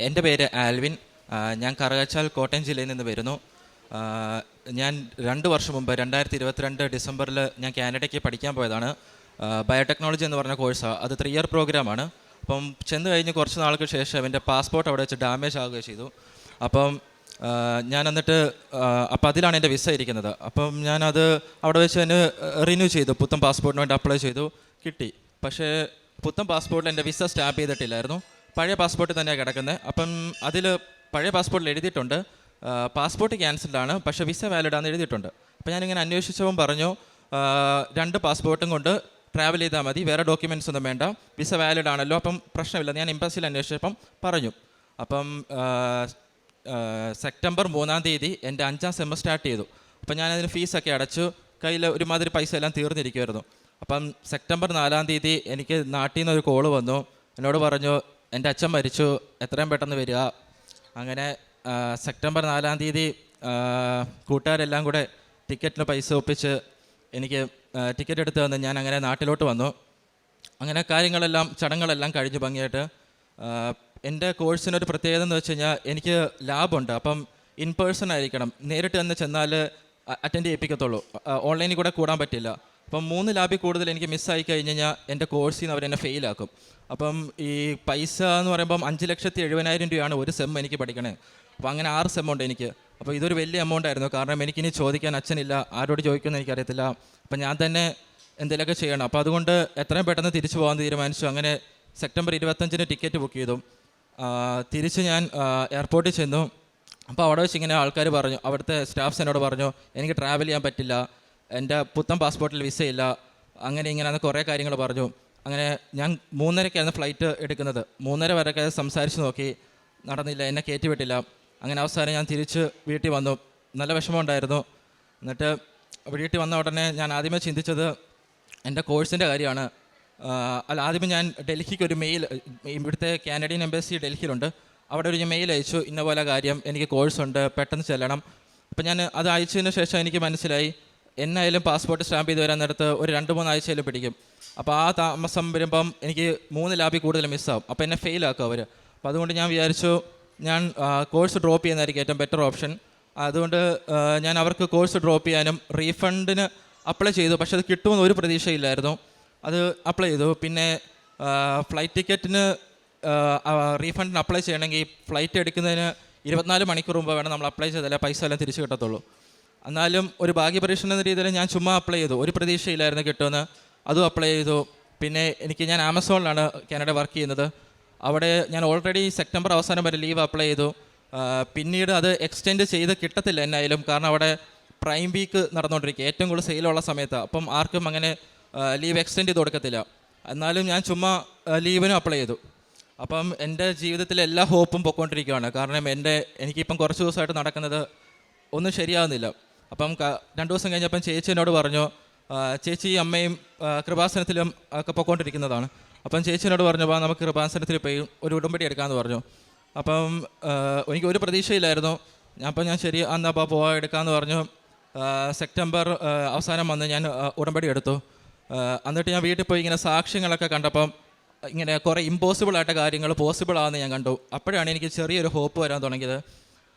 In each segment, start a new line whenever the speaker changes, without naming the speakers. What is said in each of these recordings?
എന്റെ പേര് ആൽവിൻ. ഞാൻ കറുകച്ചാൽ കോട്ടയം ജില്ലയിൽ നിന്ന് വരുന്നു. ഞാൻ രണ്ട് വർഷം മുമ്പ് രണ്ടായിരത്തി ഇരുപത്തിരണ്ട് ഡിസംബറിൽ ഞാൻ കാനഡയ്ക്ക് പഠിക്കാൻ പോയതാണ്. ബയോടെക്നോളജി എന്ന് പറഞ്ഞ കോഴ്സാണ് അത് ത്രീ ഇയർ പ്രോഗ്രാമാണ്. അപ്പം ചെന്ന് കഴിഞ്ഞ് കുറച്ച് നാൾക്ക് ശേഷം എന്റെ പാസ്പോർട്ട് അവിടെ വെച്ച് ഡാമേജ് ആവുകയും ചെയ്തു. അപ്പം ഞാൻ എന്നിട്ട് അപ്പം അതിലാണ് എന്റെ വിസ ഇരിക്കുന്നത്. അപ്പം ഞാനത് അവിടെ വെച്ച് തന്നെ റിന്യൂ ചെയ്തു. പുത്തൻ പാസ്പോർട്ടിന് വേണ്ടി അപ്ലൈ ചെയ്തു. കിട്ടി. പക്ഷേ പുത്തൻ പാസ്പോർട്ടിൽ എന്റെ വിസ സ്റ്റാപ്പ് ചെയ്തിട്ടില്ലായിരുന്നു. പഴയ പാസ്പോർട്ട് തന്നെയാണ് കിടക്കുന്നത് അപ്പം അതിൽ പഴയ പാസ്പോർട്ടിൽ എഴുതിയിട്ടുണ്ട്. പാസ്പോർട്ട് ക്യാൻസൽഡാണ് പക്ഷേ വിസ വാലിഡാന്ന് എഴുതിയിട്ടുണ്ട്. അപ്പോൾ ഞാനിങ്ങനെ അന്വേഷിച്ചപ്പോൾ പറഞ്ഞു രണ്ട് പാസ്പോർട്ടും കൊണ്ട് ട്രാവൽ ചെയ്താൽ മതി വേറെ ഡോക്യുമെന്റ്സ് ഒന്നും വേണ്ട വിസ വാലിഡ് ആണല്ലോ അപ്പം പ്രശ്നമില്ല ഞാൻ എംബസിയിൽ അന്വേഷിച്ചപ്പം പറഞ്ഞു. അപ്പം സെപ്റ്റംബർ മൂന്നാം തീയതി എന്റെ അഞ്ചാം സെമ്മർ സ്റ്റാർട്ട് ചെയ്തു. അപ്പം ഞാനതിന് ഫീസൊക്കെ അടച്ചു കയ്യിൽ ഒരുമാതിരി പൈസ എല്ലാം തീർന്നിരിക്കുമായിരുന്നു അപ്പം സെപ്റ്റംബർ നാലാം തീയതി എനിക്ക് നാട്ടിൽ നിന്നൊരു കോൾ വന്നു എന്നോട് പറഞ്ഞു എന്റെ അച്ഛൻ മരിച്ചു. എത്രയും പെട്ടെന്ന് വരിക. അങ്ങനെ സെപ്റ്റംബർ നാലാം തീയതി കൂട്ടുകാരെല്ലാം കൂടെ ടിക്കറ്റിന് പൈസ ഒപ്പിച്ച് എനിക്ക് ടിക്കറ്റ് എടുത്ത് തന്ന് ഞാൻ അങ്ങനെ നാട്ടിലോട്ട് വന്നു. അങ്ങനെ കാര്യങ്ങളെല്ലാം ചടങ്ങുകളെല്ലാം കഴിഞ്ഞ് ഭംഗിയായിട്ട്. എന്റെ കോഴ്സിനൊരു പ്രത്യേകത എന്ന് വെച്ച് കഴിഞ്ഞാൽ എനിക്ക് ലാബുണ്ട്. അപ്പം ഇൻ പേഴ്സൺ ആയിരിക്കണം. നേരിട്ട് തന്നെ ചെന്നാൽ അറ്റൻഡ് ചെയ്യിപ്പിക്കത്തുള്ളൂ. ഓൺലൈനിൽ കൂടെ കൂടാൻ പറ്റില്ല. അപ്പം മൂന്ന് ലാബിൽ കൂടുതൽ എനിക്ക് മിസ്സായി കഴിഞ്ഞ് കഴിഞ്ഞാൽ എന്റെ കോഴ്സിൽ നിന്ന് അവരെന്നെ ഫെയിലാക്കും. അപ്പം ഈ പൈസ എന്ന് പറയുമ്പം അഞ്ച് ലക്ഷത്തി എഴുപതിനായിരം രൂപയാണ് ഒരു സെം എനിക്ക് പഠിക്കണേ. അപ്പോൾ അങ്ങനെ ആറ് സെം ഉണ്ട് എനിക്ക്. അപ്പോൾ ഇതൊരു വലിയ എമൗണ്ട് ആയിരുന്നു. കാരണം എനിക്കിനി ചോദിക്കാൻ അച്ഛനില്ല. ആരോട് ചോദിക്കുമെന്ന് എനിക്കറിയത്തില്ല. അപ്പം ഞാൻ തന്നെ എന്തെങ്കിലുമൊക്കെ ചെയ്യണം. അപ്പോൾ അതുകൊണ്ട് എത്രയും പെട്ടെന്ന് തിരിച്ചു പോകാൻ തീരുമാനിച്ചു. അങ്ങനെ സെപ്റ്റംബർ ഇരുപത്തഞ്ചിന് ടിക്കറ്റ് ബുക്ക് ചെയ്തു. തിരിച്ച് ഞാൻ എയർപോർട്ടിൽ ചെന്നു. അപ്പോൾ അവിടെ വെച്ച് ഇങ്ങനെ ആൾക്കാർ പറഞ്ഞു. അവിടുത്തെ സ്റ്റാഫ്സ് എന്നോട് പറഞ്ഞു എനിക്ക് ട്രാവൽ ചെയ്യാൻ പറ്റില്ല. എന്റെ പുത്തൻ പാസ്പോർട്ടിൽ വിസയില്ല അങ്ങനെ ഇങ്ങനെ കുറേ കാര്യങ്ങൾ പറഞ്ഞു. അങ്ങനെ ഞാൻ മൂന്നരക്കായിരുന്നു ഫ്ലൈറ്റ് എടുക്കുന്നത്. മൂന്നര വരെയൊക്കെ സംസാരിച്ച് നോക്കി. നടന്നില്ല എന്നെ കയറ്റി വിട്ടില്ല അങ്ങനെ അവസാനം ഞാൻ തിരിച്ച് വീട്ടിൽ വന്നു. നല്ല വിഷമമുണ്ടായിരുന്നു. എന്നിട്ട് വീട്ടിൽ വന്ന ഉടനെ ഞാൻ ആദ്യമേ ചിന്തിച്ചത് എന്റെ കോഴ്സിന്റെ കാര്യമാണ്. അല്ല ആദ്യമേ ഞാൻ ഡൽഹിക്ക് ഒരു മെയിൽ ഇവിടുത്തെ കാനഡിയൻ എംബസി ഡൽഹിയിലുണ്ട്. അവിടെ ഒരു മെയിൽ അയച്ചു ഇന്ന പോലെ കാര്യം എനിക്ക് കോഴ്സുണ്ട് പെട്ടെന്ന് ചെല്ലണം. അപ്പം ഞാൻ അത് അയച്ചതിന് ശേഷം എനിക്ക് മനസ്സിലായി എന്നായാലും പാസ്പോർട്ട് സ്റ്റാമ്പ് ചെയ്ത് വരാൻ നേരത്ത് ഒരു രണ്ട് മൂന്ന് ആഴ്ചയിൽ പിടിക്കും. അപ്പോൾ ആ താമസം വരുമ്പം എനിക്ക് മൂന്ന് ലാബിൽ കൂടുതൽ മിസ്സാവും. അപ്പോൾ എന്നെ ഫെയിലാക്കും അവർ അപ്പോൾ അതുകൊണ്ട് ഞാൻ വിചാരിച്ചു ഞാൻ കോഴ്സ് ഡ്രോപ്പ് ചെയ്യുന്നതായിരിക്കും ഏറ്റവും ബെറ്റർ ഓപ്ഷൻ അതുകൊണ്ട് ഞാൻ അവർക്ക് കോഴ്സ് ഡ്രോപ്പ് ചെയ്യാനും റീഫണ്ടിന് അപ്ലൈ ചെയ്തു. പക്ഷെ അത് കിട്ടുമെന്ന് ഒരു പ്രതീക്ഷയില്ലായിരുന്നു. അത് അപ്ലൈ ചെയ്തു. പിന്നെ ഫ്ലൈറ്റ് ടിക്കറ്റിന് റീഫണ്ടിന് അപ്ലൈ ചെയ്യണമെങ്കിൽ ഫ്ലൈറ്റ് എടുക്കുന്നതിന് ഇരുപത്തിനാല് മണിക്കൂർ മുമ്പ് വേണം നമ്മൾ അപ്ലൈ ചെയ്താലേ പൈസ എല്ലാം തിരിച്ചു കിട്ടത്തുള്ളൂ. എന്നാലും ഒരു ഭാഗ്യപരീക്ഷണം എന്ന രീതിയിൽ ഞാൻ ചുമ്മാ അപ്ലൈ ചെയ്തു. ഒരു പ്രതീക്ഷയില്ലായിരുന്നു കിട്ടുമെന്ന്. അതും അപ്ലൈ ചെയ്തു. പിന്നെ എനിക്ക് ഞാൻ ആമസോണിലാണ് കാനഡ വർക്ക് ചെയ്യുന്നത്. അവിടെ ഞാൻ ഓൾറെഡി സെപ്റ്റംബർ അവസാനം വരെ ലീവ് അപ്ലൈ ചെയ്തു. പിന്നീട് അത് എക്സ്റ്റെൻഡ് ചെയ്ത് കിട്ടത്തില്ല എന്നായാലും. കാരണം അവിടെ പ്രൈം വീക്ക് നടന്നുകൊണ്ടിരിക്കുക. ഏറ്റവും കൂടുതൽ സെയിലുള്ള സമയത്ത്. അപ്പം ആർക്കും അങ്ങനെ ലീവ് എക്സ്റ്റെൻഡ് ചെയ്ത് കൊടുക്കത്തില്ല. എന്നാലും ഞാൻ ചുമ്മാ ലീവിനും അപ്ലൈ ചെയ്തു. അപ്പം എന്റെ ജീവിതത്തിലെ എല്ലാ ഹോപ്പും പൊക്കോണ്ടിരിക്കുകയാണ് കാരണം എന്റെ എനിക്കിപ്പം കുറച്ച് ദിവസമായിട്ട് നടക്കുന്നത് ഒന്നും ശരിയാവുന്നില്ല. അപ്പം രണ്ടു ദിവസം കഴിഞ്ഞപ്പം ചേച്ചി എന്നോട് പറഞ്ഞു ചേച്ചി അമ്മയും കൃപാസനത്തിലും ഒക്കെ പൊക്കോണ്ടിരിക്കുന്നതാണ്. അപ്പം ചേച്ചി എന്നോട് പറഞ്ഞു വാ നമുക്ക് കൃപാസനത്തിൽ പോയി ഒരു ഉടമ്പടി എടുക്കാമെന്ന് പറഞ്ഞു. അപ്പം എനിക്ക് ഒരു പ്രതീക്ഷയില്ലായിരുന്നു. അപ്പം ഞാൻ ശരി അന്ന് അപ്പോൾ പോവാ എടുക്കാമെന്ന് പറഞ്ഞു. സെപ്റ്റംബർ അവസാനം വന്ന് ഞാൻ ഉടമ്പടി എടുത്തു. എന്നിട്ട് ഞാൻ വീട്ടിൽ പോയി ഇങ്ങനെ സാക്ഷ്യങ്ങളൊക്കെ കണ്ടപ്പം ഇങ്ങനെ കുറേ ഇമ്പോസിബിൾ ആയിട്ട് കാര്യങ്ങൾ പോസിബിൾ ആണെന്ന് ഞാൻ കണ്ടു. അപ്പോഴാണ് എനിക്ക് ചെറിയൊരു ഹോപ്പ് വരാൻ തുടങ്ങിയത്.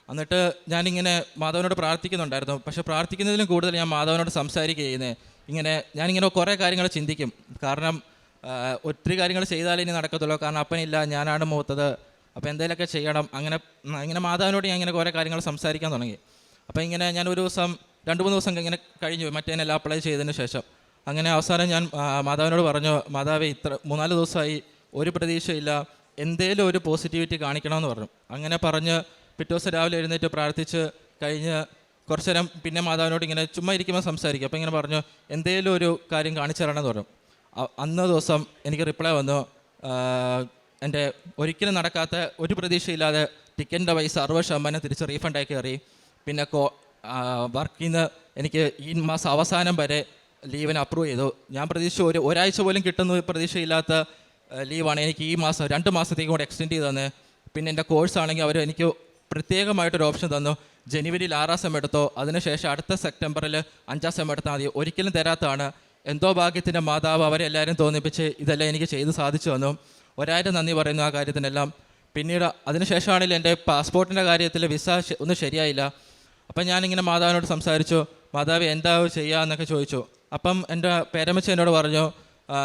എന്നിട്ട് ഞാനിങ്ങനെ മാധവനോട് പ്രാർത്ഥിക്കുന്നുണ്ടായിരുന്നു. പക്ഷെ പ്രാർത്ഥിക്കുന്നതിലും കൂടുതൽ ഞാൻ മാധവനോട് സംസാരിക്കുക ചെയ്യുന്നത് ഇങ്ങനെ ഞാനിങ്ങനെ കുറേ കാര്യങ്ങൾ ചിന്തിക്കും. കാരണം ഒത്തിരി കാര്യങ്ങൾ ചെയ്താലേ ഇനി നടക്കത്തുള്ളൂ. കാരണം അപ്പനില്ല ഞാനാണ് മൂത്തത്. അപ്പോൾ എന്തെങ്കിലുമൊക്കെ ചെയ്യണം. അങ്ങനെ ഇങ്ങനെ മാധവനോട് ഞാൻ ഇങ്ങനെ കുറേ കാര്യങ്ങൾ സംസാരിക്കാൻ തുടങ്ങി. അപ്പോൾ ഇങ്ങനെ ഞാൻ ഒരു ദിവസം രണ്ട് മൂന്ന് ദിവസം ഇങ്ങനെ കഴിഞ്ഞു. മറ്റേനെല്ലാം അപ്ലൈ ചെയ്തതിന് ശേഷം. അങ്ങനെ അവസാനം ഞാൻ മാതാവിനോട് പറഞ്ഞു മാതാവേ ഇത്ര മൂന്നാൽ ദിവസമായി ഒരു പ്രതീക്ഷയില്ല. എന്തേലും ഒരു പോസിറ്റിവിറ്റി കാണിക്കണമെന്ന് പറഞ്ഞു. അങ്ങനെ പറഞ്ഞ് പിറ്റേ ദിവസം രാവിലെ എഴുന്നേറ്റ് പ്രാർത്ഥിച്ച് കഴിഞ്ഞ് കുറച്ച് നേരം പിന്നെ മാതാവിനോട് ഇങ്ങനെ ചുമ്മാ ഇരിക്കുമ്പോൾ സംസാരിക്കും. അപ്പോൾ ഇങ്ങനെ പറഞ്ഞു എന്തേലും ഒരു കാര്യം കാണിച്ചു തരണമെന്ന് പറഞ്ഞു. അന്ന ദിവസം എനിക്ക് റിപ്ലൈ വന്നു എന്റെ ഒരിക്കലും നടക്കാത്ത ഒരു പ്രതീക്ഷയില്ലാതെ ടിക്കറ്റിന്റെ പൈസ അറുപത് ശതമാനം തിരിച്ച് റീഫണ്ടായി കയറി. പിന്നെ കോ വർക്കിൽ നിന്ന് എനിക്ക് ഈ മാസം അവസാനം വരെ ലീവിന് അപ്രൂവ് ചെയ്തു. ഞാൻ പ്രതീക്ഷിച്ചു ഒരു ഒരാഴ്ച പോലും കിട്ടുന്ന പ്രതീക്ഷയില്ലാത്ത ലീവാണ് എനിക്ക് ഈ മാസം രണ്ട് മാസത്തേക്ക് കൂടെ എക്സ്റ്റെൻഡ് ചെയ്ത് തന്നെ പിന്നെ എന്റെ കോഴ്സ് ആണെങ്കിൽ അവർ എനിക്ക് പ്രത്യേകമായിട്ടൊരു ഓപ്ഷൻ തന്നു. ജനുവരിയിൽ ആറാം സെം എടുത്തോ അതിനുശേഷം അടുത്ത സെപ്റ്റംബറിൽ അഞ്ചാം സെം എടുത്താൽ മതി. ഒരിക്കലും തരാത്തതാണ്. എന്തോ ഭാഗ്യത്തിന്റെ മാതാവ് അവരെ എല്ലാവരും തോന്നിപ്പിച്ച് ഇതെല്ലാം എനിക്ക് ചെയ്ത് സാധിച്ചു തന്നു. ഒരായിരം നന്ദി പറയുന്നു ആ കാര്യത്തിനെല്ലാം. പിന്നീട് അതിനുശേഷമാണെങ്കിലും എന്റെ പാസ്പോർട്ടിന്റെ കാര്യത്തിൽ വിസ ഒന്നും ശരിയായില്ല. അപ്പം ഞാനിങ്ങനെ മാതാവിനോട് സംസാരിച്ചു. മാതാവ് എന്താ ചെയ്യുക എന്നൊക്കെ ചോദിച്ചു. അപ്പം എന്റെ പേരമ്മച്ച എന്നോട് പറഞ്ഞു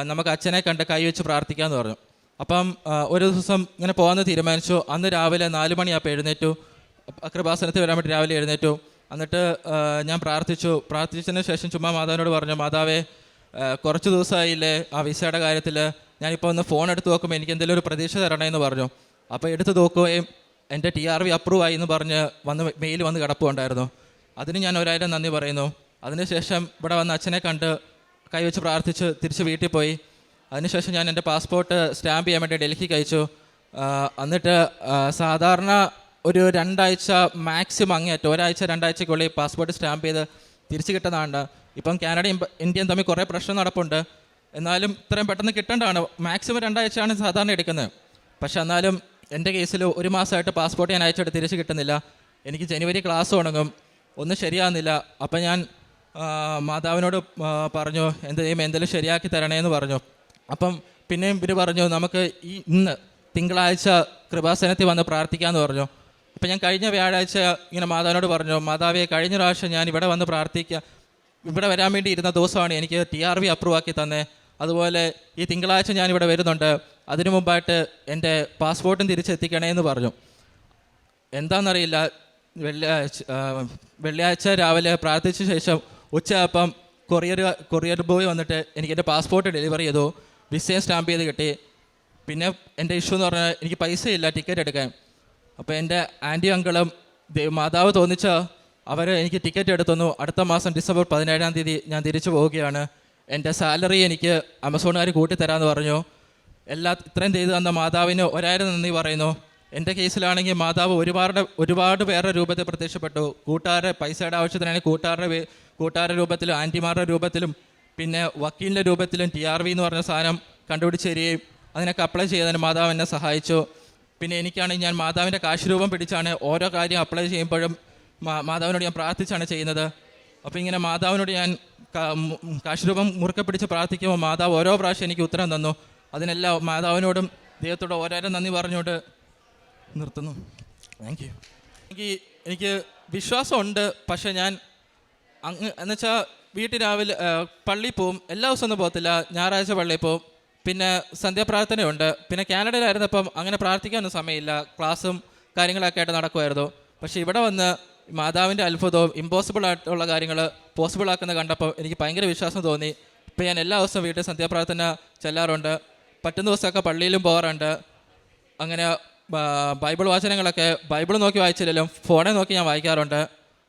നമുക്ക് അച്ഛനെ കണ്ട് കൈവച്ച് പ്രാർത്ഥിക്കാമെന്ന് പറഞ്ഞു. അപ്പം ഒരു ദിവസം ഇങ്ങനെ പോകാമെന്ന് തീരുമാനിച്ചു. അന്ന് രാവിലെ നാല് മണിയാപ്പോൾ എഴുന്നേറ്റു. കൃപാസനത്തിൽ വരാൻ വേണ്ടി രാവിലെ എഴുന്നേറ്റു. എന്നിട്ട് ഞാൻ പ്രാർത്ഥിച്ചു. പ്രാർത്ഥിച്ചതിന് ശേഷം ചുമ്മാ മാതാവിനോട് പറഞ്ഞു മാതാവേ കുറച്ച് ദിവസമായില്ലേ ആ വിസയുടെ കാര്യത്തിൽ ഞാനിപ്പോൾ ഒന്ന് ഫോൺ എടുത്ത് നോക്കുമ്പോൾ എനിക്ക് എന്തെങ്കിലും ഒരു പ്രതീക്ഷ തരണേന്ന് പറഞ്ഞു. അപ്പോൾ എടുത്ത് നോക്കുകയും എന്റെ ടി ആർ വി അപ്രൂവ് ആയി എന്ന് പറഞ്ഞ് വന്ന് മെയിൽ വന്ന് കിടപ്പുണ്ടായിരുന്നു. അതിന് ഞാൻ ഒരായിരം നന്ദി പറയുന്നു. അതിനുശേഷം ഇവിടെ വന്ന് അച്ഛനെ കണ്ട് കൈവച്ച് പ്രാർത്ഥിച്ച് തിരിച്ച് വീട്ടിൽ പോയി. അതിനുശേഷം ഞാൻ എന്റെ പാസ്പോർട്ട് സ്റ്റാമ്പ് ചെയ്യാൻ വേണ്ടി ഡൽഹിക്ക് അയച്ചു എന്നിട്ട് സാധാരണ ഒരു രണ്ടാഴ്ച മാക്സിമം അങ്ങേറ്റം ഒരാഴ്ച രണ്ടാഴ്ചക്കുള്ളിൽ പാസ്പോർട്ട് സ്റ്റാമ്പ് ചെയ്ത് തിരിച്ചു കിട്ടുന്നതാണ്. ഇപ്പം കാനഡയും ഇന്ത്യയും തമ്മിൽ കുറേ പ്രശ്നം നടപ്പുണ്ട്. എന്നാലും ഇത്രയും പെട്ടെന്ന് കിട്ടേണ്ടതാണ്. മാക്സിമം രണ്ടാഴ്ചയാണ് സാധാരണ എടുക്കുന്നത്. പക്ഷെ എന്നാലും എന്റെ കേസിൽ ഒരു മാസമായിട്ട് പാസ്പോർട്ട് ഞാൻ അയച്ചിട്ട് തിരിച്ച് കിട്ടുന്നില്ല. എനിക്ക് ജനുവരി ക്ലാസ് തുടങ്ങും. ഒന്നും ശരിയാകുന്നില്ല. അപ്പം ഞാൻ മാതാവിനോട് പറഞ്ഞു എന്ത് ചെയ്യും എന്തെങ്കിലും ശരിയാക്കി തരണേ എന്ന് പറഞ്ഞു. അപ്പം പിന്നെയും പിന്നെ പറഞ്ഞു നമുക്ക് ഈ ഇന്ന് തിങ്കളാഴ്ച കൃപാസനത്തിൽ വന്ന് പ്രാർത്ഥിക്കാമെന്ന് പറഞ്ഞു. അപ്പം ഞാൻ കഴിഞ്ഞ വ്യാഴാഴ്ച ഇങ്ങനെ മാതാവിനോട് പറഞ്ഞു മാതാവിയെ കഴിഞ്ഞ പ്രാവശ്യം ഞാൻ ഇവിടെ വന്ന് പ്രാർത്ഥിക്കുക ഇവിടെ വരാൻ വേണ്ടി ഇരുന്ന ദിവസമാണ് എനിക്ക് ടി ആർ വി അപ്രൂവ് ആക്കി തന്നെ. അതുപോലെ ഈ തിങ്കളാഴ്ച ഞാൻ ഇവിടെ വരുന്നുണ്ട്. അതിനു മുമ്പായിട്ട് എന്റെ പാസ്പോർട്ടും തിരിച്ചെത്തിക്കണേ എന്ന് പറഞ്ഞു. എന്താണെന്നറിയില്ല വെള്ളിയാഴ്ച വെള്ളിയാഴ്ച രാവിലെ പ്രാർത്ഥിച്ച ശേഷം ഉച്ചയപ്പം കൊറിയർ കൊറിയർ ബോയ് വന്നിട്ട് എനിക്ക് എന്റെ പാസ്പോർട്ട് ഡെലിവറി ചെയ്തു. വിസയും സ്റ്റാമ്പ് ചെയ്ത് കിട്ടി. പിന്നെ എന്റെ ഇഷ്യൂ എന്ന് പറഞ്ഞാൽ എനിക്ക് പൈസ ഇല്ല ടിക്കറ്റ് എടുക്കാൻ. അപ്പോൾ എന്റെ ആന്റി അങ്കിളും മാതാവ് തോന്നിച്ച അവർ എനിക്ക് ടിക്കറ്റ് എടുത്തുന്നു അടുത്ത മാസം ഡിസംബർ പതിനേഴാം തീയതി ഞാൻ തിരിച്ചു പോവുകയാണ്. എന്റെ സാലറി എനിക്ക് ആമസോണുകാർ കൂട്ടിത്തരാമെന്ന് പറഞ്ഞു. എല്ലാ ഇത്രയും ചെയ്തു തന്ന മാതാവിന് ഒരായിരം നന്ദി പറയുന്നു. എന്റെ കേസിലാണെങ്കിൽ മാതാവ് ഒരുപാട് ഒരുപാട് പേരുടെ രൂപത്തിൽ പ്രത്യക്ഷപ്പെട്ടു. കൂട്ടുകാരുടെ പൈസയുടെ ആവശ്യത്തിനാണെങ്കിൽ കൂട്ടുകാരുടെ കൂട്ടുകാരുടെ രൂപത്തിലും ആന്റിമാരുടെ രൂപത്തിലും പിന്നെ വക്കീലിന്റെ രൂപത്തിലും ടി ആർ വി എന്ന് പറഞ്ഞ സാധനം കണ്ടുപിടിച്ച് തരികയും അതിനൊക്കെ അപ്ലൈ ചെയ്യാൻ മാതാവ് എന്നെ സഹായിച്ചു. പിന്നെ എനിക്കാണെങ്കിൽ ഞാൻ മാതാവിന്റെ കാശ് രൂപം പിടിച്ചാണ് ഓരോ കാര്യം അപ്ലൈ ചെയ്യുമ്പോഴും മാതാവിനോട് ഞാൻ പ്രാർത്ഥിച്ചാണ് ചെയ്യുന്നത്. അപ്പോൾ ഇങ്ങനെ മാതാവിനോട് ഞാൻ ക- മു- കാശ് രൂപം മുറുക്കെ പിടിച്ച് പ്രാർത്ഥിക്കുമ്പോൾ മാതാവ് ഓരോ പ്രാവശ്യം എനിക്ക് ഉത്തരം തന്നു. അതിനെല്ലാം മാതാവിനോടും ദൈവത്തോട് ഓരോരോ നന്ദി പറഞ്ഞുകൊണ്ട് നിർത്തുന്നു. താങ്ക് യു എനിക്ക് എനിക്ക് വിശ്വാസമുണ്ട് പക്ഷേ ഞാൻ അങ്ങ് എന്നുവെച്ചാൽ വീട്ടിൽ രാവിലെ പള്ളിയിൽ പോവും എല്ലാ ദിവസവും ഒന്നും പോകത്തില്ല. ഞായറാഴ്ച പള്ളിയിൽ പോവും. പിന്നെ സന്ധ്യാപ്രാർത്ഥനയുണ്ട് പിന്നെ കാനഡയിലായിരുന്നപ്പം അങ്ങനെ പ്രാർത്ഥിക്കാനൊന്നും സമയമില്ല. ക്ലാസ്സും കാര്യങ്ങളൊക്കെ ആയിട്ട് നടക്കുമായിരുന്നു പക്ഷേ ഇവിടെ വന്ന് മാതാവിന്റെ അത്ഭുതവും ഇമ്പോസിബിൾ ആയിട്ടുള്ള കാര്യങ്ങൾ പോസിബിൾ ആക്കുന്ന കണ്ടപ്പോൾ എനിക്ക് ഭയങ്കര വിശ്വാസം തോന്നി. ഇപ്പം ഞാൻ എല്ലാ ദിവസവും വീട്ടിൽ സന്ധ്യാപ്രാർത്ഥന ചെല്ലാറുണ്ട്. പറ്റുന്ന ദിവസമൊക്കെ പള്ളിയിലും പോകാറുണ്ട്. അങ്ങനെ ബൈബിൾ വാചനങ്ങളൊക്കെ ബൈബിൾ നോക്കി വായിച്ചില്ലെങ്കിലും ഫോണിൽ നോക്കി ഞാൻ വായിക്കാറുണ്ട്.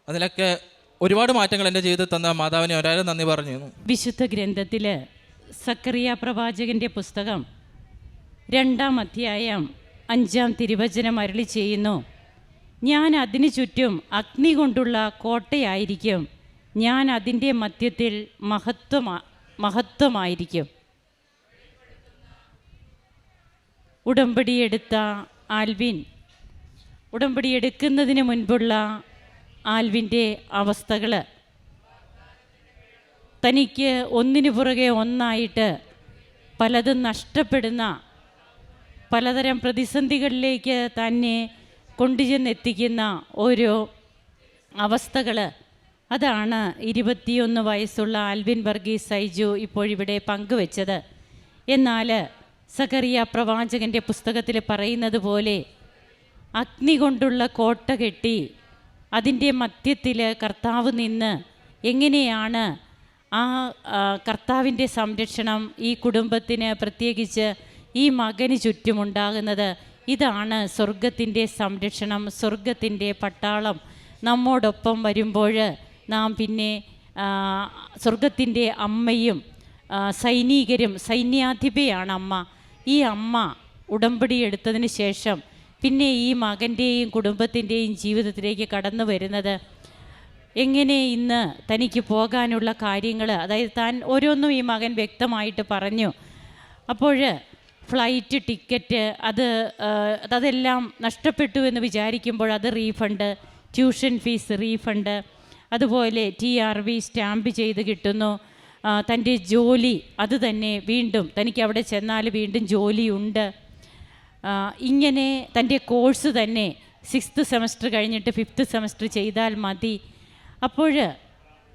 അതിലൊക്കെ ഒരുപാട് മാറ്റങ്ങൾ എന്റെ ജീവിതത്തിൽ തന്ന മാതാവിനെ ഒരാളും നന്ദി പറഞ്ഞു
വിശുദ്ധ ഗ്രന്ഥത്തിൽ സക്കറിയ പ്രവാചകന്റെ പുസ്തകം രണ്ടാം അധ്യായം അഞ്ചാം തിരുവചനം അരളി ചെയ്യുന്നു. ഞാൻ അതിനു ചുറ്റും അഗ്നി കൊണ്ടുള്ള കോട്ടയായിരിക്കും. ഞാൻ അതിന്റെ മധ്യത്തിൽ മഹത്വമാ മഹത്വമായിരിക്കും. ഉടമ്പടിയെടുത്ത ആൽവിൻ ഉടമ്പടി എടുക്കുന്നതിന് മുൻപുള്ള ആൽവിന്റെ അവസ്ഥകൾ തനിക്ക് ഒന്നിനു പുറകെ ഒന്നായിട്ട് പലതും നഷ്ടപ്പെടുന്ന പലതരം പ്രതിസന്ധികളിലേക്ക് തന്നെ കൊണ്ടുചെന്നെത്തിക്കുന്ന ഓരോ അവസ്ഥകൾ അതാണ് ഇരുപത്തിയൊന്ന് വയസ്സുള്ള ആൽവിൻ വർഗീസ് സൈജു ഇപ്പോഴിവിടെ പങ്കുവച്ചത്. എന്നാൽ സക്കറിയ പ്രവാചകന്റെ പുസ്തകത്തിൽ പറയുന്നത് പോലെ അഗ്നി കൊണ്ടുള്ള കോട്ട കെട്ടി അതിന്റെ മധ്യത്തിൽ കർത്താവ് നിന്ന് എങ്ങനെയാണ് ആ കർത്താവിന്റെ സംരക്ഷണം ഈ കുടുംബത്തിന് പ്രത്യേകിച്ച് ഈ മകന് ചുറ്റുമുണ്ടാകുന്നത്? ഇതാണ് സ്വർഗത്തിന്റെ സംരക്ഷണം സ്വർഗത്തിന്റെ പട്ടാളം. നമ്മോടൊപ്പം വരുമ്പോൾ നാം പിന്നെ സ്വർഗത്തിന്റെ അമ്മയും സൈനികരും സൈന്യാധിപയാണ് അമ്മ. ഈ അമ്മ ഉടമ്പടി എടുത്തതിന് ശേഷം പിന്നെ ഈ മകന്റെയും കുടുംബത്തിന്റെയും ജീവിതത്തിലേക്ക് കടന്നു വരുന്നത് എങ്ങനെ ഇന്ന് തനിക്ക് പോകാനുള്ള കാര്യങ്ങൾ അതായത് താൻ ഓരോന്നും ഈ മകൻ വ്യക്തമായിട്ട് പറഞ്ഞു. അപ്പോൾ ഫ്ലൈറ്റ് ടിക്കറ്റ് അത് അതെല്ലാം നഷ്ടപ്പെട്ടു എന്ന് വിചാരിക്കുമ്പോൾ അത് റീഫണ്ട് ട്യൂഷൻ ഫീസ് റീഫണ്ട് അതുപോലെ ടി ആർ വി സ്റ്റാമ്പ് ചെയ്ത് കിട്ടുന്നു. തന്റെ ജോലി അത് തന്നെ വീണ്ടും തനിക്ക് അവിടെ ചെന്നാൽ വീണ്ടും ജോലിയുണ്ട്. ഇങ്ങനെ തന്റെ കോഴ്സ് തന്നെ സിക്സ്ത് സെമസ്റ്റർ കഴിഞ്ഞിട്ട് ഫിഫ്ത്ത് സെമസ്റ്റർ ചെയ്താൽ മതി. അപ്പോൾ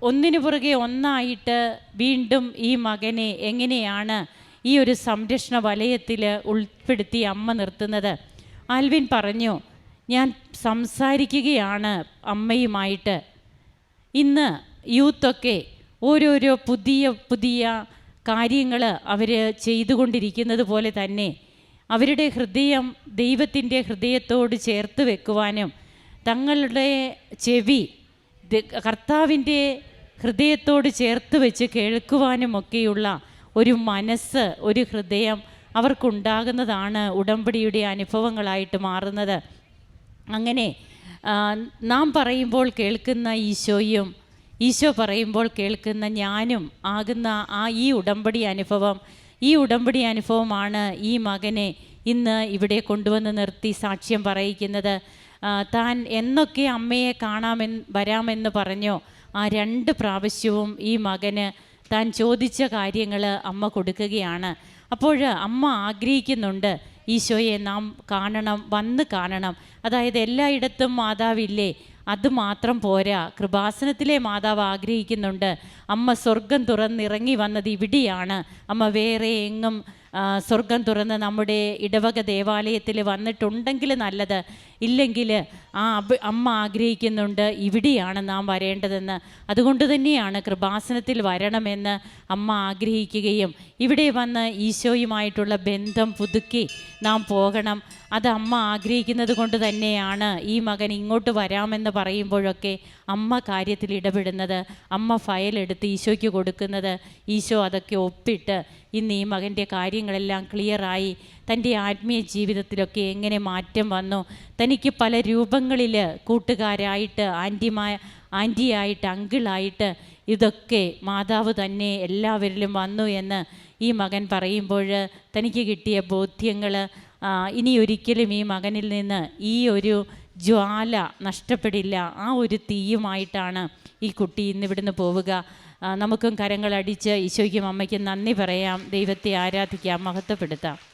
ഒന്നിനു പുറകെ ഒന്നായിട്ട് വീണ്ടും ഈ മകനെ എങ്ങനെയാണ് ഈ ഒരു സംരക്ഷണ വലയത്തിൽ ഉൾപ്പെടുത്തി അമ്മ നിർത്തുന്നത്? ആൽവിൻ പറഞ്ഞു ഞാൻ സംസാരിക്കുകയാണ് അമ്മയുമായിട്ട്. ഇന്ന് യൂത്തൊക്കെ ഓരോരോ പുതിയ പുതിയ കാര്യങ്ങൾ അവർ ചെയ്തുകൊണ്ടിരിക്കുന്നത് പോലെ തന്നെ അവരുടെ ഹൃദയം ദൈവത്തിന്റെ ഹൃദയത്തോട് ചേർത്ത് വെക്കുവാനും തങ്ങളുടെ ചെവി കർത്താവിന്റെ ഹൃദയത്തോട് ചേർത്ത് വെച്ച് കേൾക്കുവാനുമൊക്കെയുള്ള ഒരു മനസ്സ് ഒരു ഹൃദയം അവർക്കുണ്ടാകുന്നതാണ് ഉടമ്പടിയുടെ അനുഭവങ്ങളായിട്ട് മാറുന്നത്. അങ്ങനെ നാം പറയുമ്പോൾ കേൾക്കുന്ന ഈശോയും ഈശോ പറയുമ്പോൾ കേൾക്കുന്ന ഞാനും ആകുന്ന ആ ഈ ഉടമ്പടി അനുഭവം ഈ ഉടമ്പടി അനുഭവമാണ് ഈ മകനെ ഇന്ന് ഇവിടെ കൊണ്ടുവന്ന് നിർത്തി സാക്ഷ്യം പറയിക്കുന്നത്. താൻ എന്നൊക്കെ അമ്മയെ കാണാമെന്ന് വരാമെന്ന് പറഞ്ഞോ? ആ രണ്ട് പ്രാവശ്യവും ഈ മകന് താൻ ചോദിച്ച കാര്യങ്ങൾ അമ്മ കൊടുക്കുകയാണ്. അപ്പോൾ അമ്മ ആഗ്രഹിക്കുന്നുണ്ട് ഈശോയെ നാം കാണണം വന്ന് കാണണം. അതായത് എല്ലായിടത്തും മാതാവില്ലേ അത് മാത്രം പോരാ. കൃപാസനത്തിലെ മാതാവ് ആഗ്രഹിക്കുന്നുണ്ട്. അമ്മ സ്വർഗം തുറന്നിറങ്ങി വന്നത് ഇവിടെയാണ്. അമ്മ വേറെ എങ്ങും സ്വർഗം തുറന്ന് നമ്മുടെ ഇടവക ദേവാലയത്തിൽ വന്നിട്ടുണ്ടെങ്കിൽ നല്ലത്. ഇല്ലെങ്കിൽ ആ അമ്മ ആഗ്രഹിക്കുന്നുണ്ട് ഇവിടെയാണ് നാം വരേണ്ടതെന്ന്. അതുകൊണ്ട് തന്നെയാണ് കൃപാസനത്തിൽ വരണമെന്ന് അമ്മ ആഗ്രഹിക്കുകയും ഇവിടെ വന്ന് ഈശോയുമായിട്ടുള്ള ബന്ധം പുതുക്കി നാം പോകണം. അത് അമ്മ ആഗ്രഹിക്കുന്നത് കൊണ്ട് തന്നെയാണ് ഈ മകൻ ഇങ്ങോട്ട് വരാമെന്ന് പറയുമ്പോഴൊക്കെ അമ്മ കാര്യത്തിൽ ഇടപെടുന്നത്. അമ്മ ഫയൽ എടുത്ത് ഈശോയ്ക്ക് കൊടുക്കുന്നത്. ഈശോ അതൊക്കെ ഒപ്പിട്ട് ഇന്ന് ഈ മകന്റെ കാര്യങ്ങളെല്ലാം ക്ലിയറായി. തന്റെ ആത്മീയ ജീവിതത്തിലൊക്കെ എങ്ങനെ മാറ്റം വന്നു. തനിക്ക് പല രൂപങ്ങളിൽ കൂട്ടുകാരായിട്ട് ആന്റിമാ ആന്റിയായിട്ട് അങ്കിളായിട്ട് ഇതൊക്കെ മാതാവ് തന്നെ എല്ലാവരിലും വന്നു എന്ന് ഈ മകൻ പറയുമ്പോൾ തനിക്ക് കിട്ടിയ ബോധ്യങ്ങൾ ഇനി ഒരിക്കലും ഈ മകനിൽ നിന്ന് ഈ ഒരു ജ്വാല നഷ്ടപ്പെടില്ല. ആ ഒരു തീയുമായിട്ടാണ് ഈ കുട്ടി ഇന്ന് ഇവിടുന്ന് പോവുക. നമുക്കും കരങ്ങളടിച്ച് ഈശോയ്ക്കും അമ്മയ്ക്കും നന്ദി പറയാം. ദൈവത്തെ ആരാധിക്കാം മഹത്വപ്പെടുത്താം.